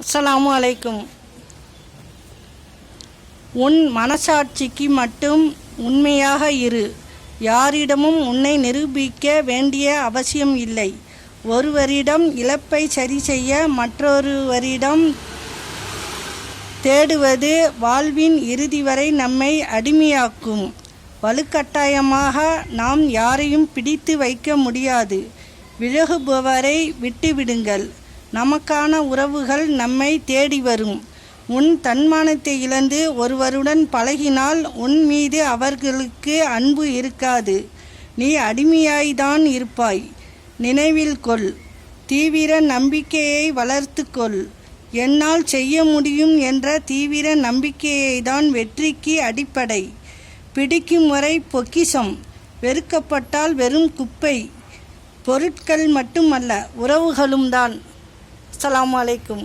அஸ்ஸலாமு அலைக்கும். உன் மனசாட்சிக்கு மட்டும் உண்மையாக இரு. யாரிடமும் உன்னை நிரூபிக்க வேண்டிய அவசியம் இல்லை. ஒருவரிடம் இழப்பை சரி செய்ய மற்றொருவரிடம் தேடுவது வாழ்வின் இறுதி வரை நம்மை அடிமையாக்கும். வலுக்கட்டாயமாக நாம் யாரையும் பிடித்து வைக்க முடியாது. விலகுபவரை விட்டுவிடுங்கள். நமக்கான உறவுகள் நம்மை தேடி வரும். உன் தன்மானத்தை இழந்து ஒருவருடன் பழகினால் உன் மீது அவர்களுக்கு அன்பு இருக்காது. நீ அடிமையாய்தான் இருப்பாய். நினைவில் கொள். தீவிர நம்பிக்கையை வளர்த்து கொள். என்னால் செய்ய முடியும் என்ற தீவிர நம்பிக்கையை தான் வெற்றிக்கு அடிப்படை. பிடிக்கும் வரை பொக்கிஷம். வெறுக்கப்பட்டால் வெறும் குப்பை. பொருட்கள் மட்டுமல்ல உறவுகளும் தான் আসসালামু আলাইকুম।